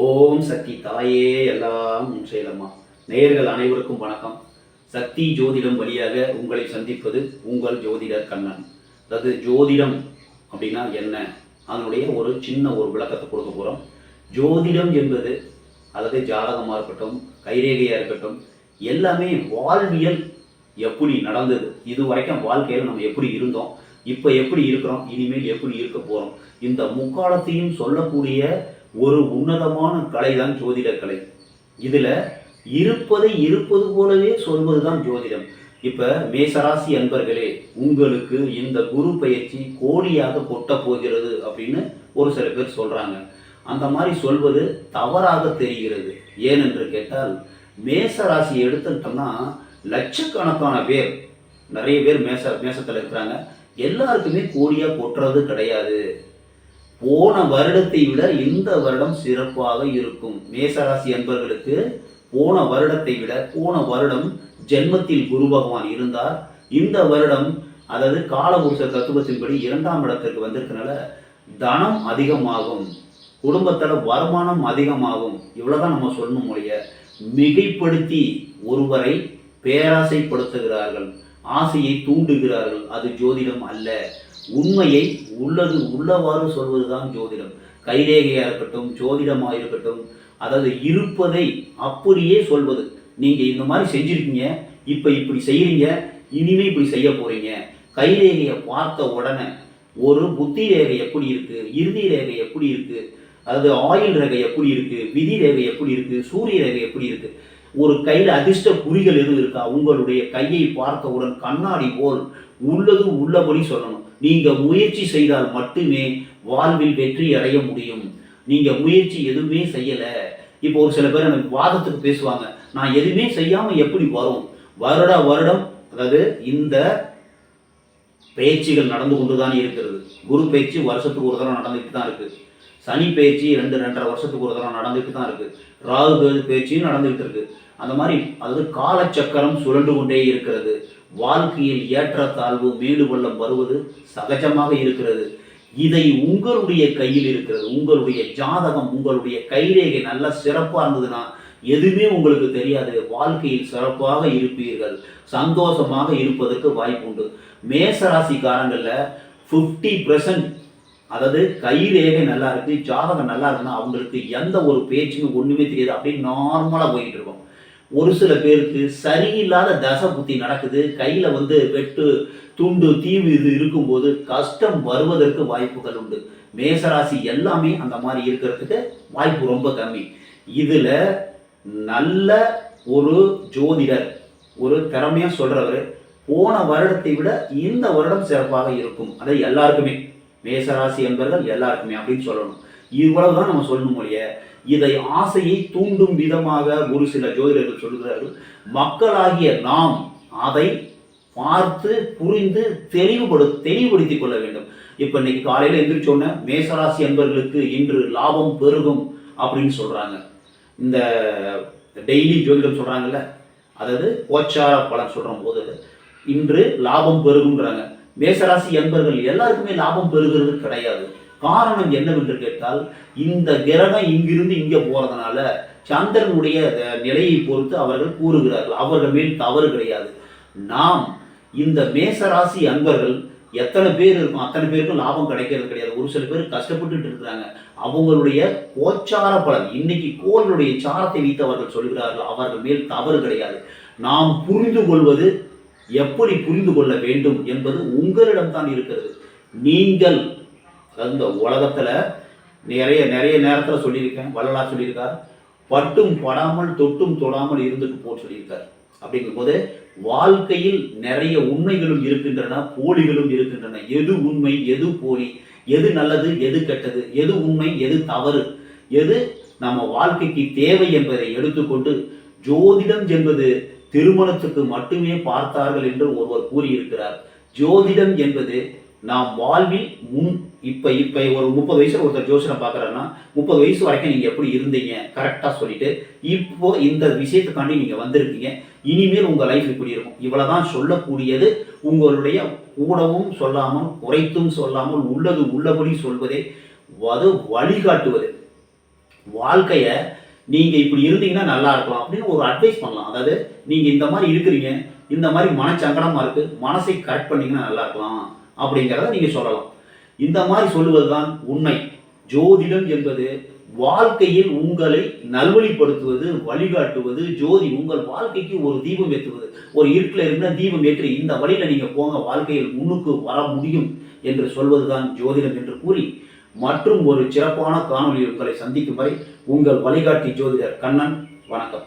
ஓம் சக்தி தாயே எல்லாம் உன் செயலம்மா. நேயர்கள் அனைவருக்கும் வணக்கம். சக்தி ஜோதிடம் வழியாக உங்களை சந்திப்பது உங்கள் ஜோதிடர் கண்ணன். அதாவது ஜோதிடம் அப்படின்னா என்ன? அதனுடைய ஒரு சின்ன ஒரு விளக்கத்தை கொடுக்க போகிறோம் ஜோதிடம் என்பது அதாவது ஜாதகமாக இருக்கட்டும் கைரேகையாக இருக்கட்டும் எல்லாமே வாழ்வியல் எப்படி நடந்தது? இது வரைக்கும் வாழ்க்கையில் நம்ம எப்படி இருந்தோம்? இப்போ எப்படி இருக்கிறோம்? இனிமேல் எப்படி இருக்க போகிறோம் இந்த முக்காலத்தையும் சொல்லக்கூடிய ஒரு உன்னதமான கலை தான் ஜோதிட கலை. இதில் இருப்பதை இருப்பது போலவே சொல்வது தான் ஜோதிடம். இப்போ மேசராசி அன்பர்களே உங்களுக்கு இந்த குரு பயிற்சி கோடியாக கொட்ட போகிறது அப்படின்னு ஒரு சில பேர் சொல்கிறாங்க அந்த மாதிரி சொல்வது தவறாக தெரிகிறது. ஏனென்று கேட்டால் மேச ராசி எடுத்துக்கிட்டோம்னா லட்சக்கணக்கான பேர் நிறைய பேர் மேச மேசத்தில் இருக்கிறாங்க. எல்லாருக்குமே கோடியாக கொட்டுறது கிடையாது. போன வருடத்தை விட இந்த வருடம் சிறப்பாக இருக்கும். மேசராசி அன்பர்களுக்கு போன வருடத்தை விட போன வருடம் ஜென்மத்தில் குரு பகவான் இருந்தார். இந்த வருடம் அதாவது காலபுருஷ தத்துவத்தின்படி இரண்டாம் இடத்திற்கு வந்திருக்கனால தனம் அதிகமாகும். குடும்பத்தில் வருமானம் அதிகமாகும். இவ்வளோதான் நம்ம சொல்லணும் மொழிய மிகைப்படுத்தி ஒருவரை பேராசைப்படுத்துகிறார்கள். ஆசையை தூண்டுகிறார்கள். அது ஜோதிடம் அல்ல. உண்மையை உள்ளது உள்ளவாறு சொல்வதுதான் ஜோதிடம். கைரேகையாக இருக்கட்டும் ஜோதிடமாக இருக்கட்டும் அதாவது இருப்பதை அப்படியே சொல்வது. நீங்கள் இந்த மாதிரி செஞ்சுருக்கீங்க இப்போ இப்படி செய்கிறீங்க இனிமே இப்படி செய்ய போகிறீங்க கைரேகையை பார்த்த உடனே ஒரு புத்தி ரேகை எப்படி இருக்குது இறுதி ரேகை எப்படி இருக்குது அதாவது ஆயில் ரேகை எப்படி இருக்குது விதி ரேகை எப்படி இருக்குது சூரிய ரேகை எப்படி இருக்குது ஒரு கையில் அதிர்ஷ்ட குறிகள் எதுவும் இருக்கா? உங்களுடைய கையை பார்த்தவுடன் கண்ணாடி போல் உள்ளது உள்ளபடி சொல்லணும். நீங்க முயற்சி செய்தால் மட்டுமே வாழ்வில் வெற்றி அடைய முடியும். நீங்க முயற்சி எதுவுமே செய்யல. இப்போ ஒரு சில பேர் எனக்கு வாதத்துக்கு பேசுவாங்க. நான் எதுவுமே செய்யாம எப்படி வரும்? வருட வருடம் அதாவது இந்த பயிற்சிகள் நடந்து கொண்டுதான் இருக்கிறது. குரு பயிற்சி வருஷத்துக்கு ஒரு தடவை நடந்துட்டு தான் இருக்கு. சனி பயிற்சி ரெண்டு ரெண்டரை வருஷத்துக்கு ஒரு தடவை நடந்துட்டு தான் இருக்கு. ராகு பயிற்சியும் நடந்துகிட்டு இருக்கு. அந்த மாதிரி அதாவது காலச்சக்கரம் சுழண்டு கொண்டே இருக்கிறது. வாழ்க்கையில் ஏற்றத்தாழ்வு மேடு பள்ளம் வருவது சகஜமாக இருக்கிறது. இதை உங்களுடைய கையில் இருக்கிறது. உங்களுடைய ஜாதகம் உங்களுடைய கைரேகை நல்லா சிறப்பாக இருந்ததுன்னா எதுவுமே உங்களுக்கு தெரியாது. வாழ்க்கையில் சிறப்பாக இருப்பீர்கள். சந்தோஷமாக இருப்பதற்கு வாய்ப்பு உண்டு. மேசராசிக்காரங்களில் ஃபிஃப்டி பர்சன்ட் அதாவது கைரேகை நல்லா இருக்கு ஜாதகம் நல்லா இருக்குன்னா அவங்களுக்கு எந்த ஒரு பேச்சுமே ஒன்றுமே தெரியாது. அப்படின்னு நார்மலாக போயிட்டு இருக்கோம். ஒரு சில பேருக்கு சரியில்லாத தசை புத்தி நடக்குது கையில் வந்து வெட்டு துண்டு தீவு இது இருக்கும்போது கஷ்டம் வருவதற்கு வாய்ப்புகள் உண்டு. மேசராசி எல்லாமே அந்த மாதிரி இருக்கிறதுக்கு வாய்ப்பு ரொம்ப கம்மி. இதில் நல்ல ஒரு ஜோதிடர் ஒரு திறமையாக சொல்கிறவர் போன வருடத்தை விட இந்த வருடம் சிறப்பாக இருக்கும். அதை எல்லாருக்குமே. மேசராசி என்பர்கள் எல்லாருக்குமே அப்படின்னு சொல்லணும். இவ்வளவுதான் நம்ம சொல்லணும் மொழியை இதை ஆசையை தூண்டும் விதமாக ஒரு சில ஜோதிடர்கள் சொல்கிறார்கள் மக்களாகிய நாம் அதை பார்த்து புரிந்து தெளிவுபடு தெளிவுபடுத்திக் கொள்ள வேண்டும். இப்போ இன்னைக்கு காலையில் எந்திரிச்சோன்ன மேசராசி என்பர்களுக்கு இன்று லாபம் பெருகும் அப்படின்னு சொல்கிறாங்க இந்த டெய்லி ஜோதிடம் சொல்கிறாங்கல்ல அதாவது கோச்சார பலன் சொல்கிற போது இன்று லாபம் பெருகுன்றாங்க மேசராசி என்பர்கள் எல்லாருக்குமே லாபம் பெறுகிறது கிடையாது. காரணம் என்னவென்று கேட்டால் இந்த கிரகம் இங்கிருந்து இங்கே போகிறதுனால சந்திரனுடைய நிலையை பொறுத்து அவர்கள் கூறுகிறார்கள். அவர்கள் மேல் தவறு கிடையாது. நாம் இந்த மேசராசி அன்பர்கள் எத்தனை பேர் இருக்கும் அத்தனை பேருக்கும் லாபம் கிடைக்கிறது கிடையாது. ஒரு சில பேர் கஷ்டப்பட்டுட்டு இருக்கிறாங்க. அவங்களுடைய கோச்சார பலன் இன்னைக்கு கோளுடைய சாரத்தை வைத்து அவர்கள் சொல்கிறார்கள் அவர்கள் மேல் தவறு கிடையாது. நாம் புரிந்து கொள்வது எப்படி புரிந்து கொள்ள வேண்டும் என்பது உங்களிடம்தான் இருக்கிறது. நீங்கள் அதாவது இந்த உலகத்துல நிறைய நிறைய நேரத்தில் சொல்லியிருக்கேன். வள்ளலார் சொல்லியிருக்கார். பட்டும் படாமல் தொட்டும் தொடாமல் இருந்துட்டு போ சொல்லியிருக்கார். அப்படிங்கும்போது வாழ்க்கையில் நிறைய உண்மைகளும் இருக்கின்றன போலிகளும் இருக்கின்றன. எது உண்மை எது போலி எது நல்லது எது கெட்டது எது உண்மை எது தவறு எது நம்ம வாழ்க்கைக்கு தேவை என்பதை எடுத்துக்கொண்டு ஜோதிடம் என்பது திருமணத்துக்கு மட்டுமே பார்த்தார்கள் என்று ஒருவர் கூறியிருக்கிறார். ஜோதிடம் என்பது நாம் வாழ்வில் முன் இப்போ இப்போ ஒரு முப்பது வயசில் ஒருத்தர் ஜோசனை பார்க்குறேன்னா முப்பது வயசு வரைக்கும் நீங்கள் எப்படி இருந்தீங்க? கரெக்டாக சொல்லிட்டு இப்போ இந்த விஷயத்துக்காண்டி நீங்கள் வந்திருக்கீங்க. இனிமேல் உங்கள் லைஃப் இப்படி இருக்கும். இவ்வளவுதான் சொல்லக்கூடியது. உங்களுடைய கூடவும் சொல்லாமல் குறைத்தும் சொல்லாமல் உள்ளது உள்ளபடி சொல்வதே அது வழிகாட்டுவது. வாழ்க்கையை நீங்கள் இப்படி இருந்தீங்கன்னா நல்லா இருக்கலாம் அப்படின்னு ஒரு அட்வைஸ் பண்ணலாம். அதாவது நீங்கள் இந்த மாதிரி இருக்கிறீங்க இந்த மாதிரி மனச்சங்கடமாக இருக்குது மனசை கரெக்ட் பண்ணிங்கன்னா நல்லா இருக்கலாம் அப்படிங்கிறத நீங்கள் சொல்லலாம். இந்த மாதிரி சொல்லுவதுதான் உண்மை. ஜோதிடம் என்பது வாழ்க்கையில் உங்களை நல்வழிப்படுத்துவது வழிகாட்டுவது. ஜோதி உங்கள் வாழ்க்கைக்கு ஒரு தீபம் ஏற்றுவது. ஒரு இருட்டில் இருந்த தீபம் ஏற்றி இந்த வழியில் நீங்கள் போங்க வாழ்க்கையில் முன்னுக்கு வர முடியும் என்று சொல்வதுதான் ஜோதிடம் என்று கூறி மற்றும் ஒரு சிறப்பான காணொலி உங்களை சந்திக்கும் வரை உங்கள் வழிகாட்டி ஜோதிடர் கண்ணன் வணக்கம்.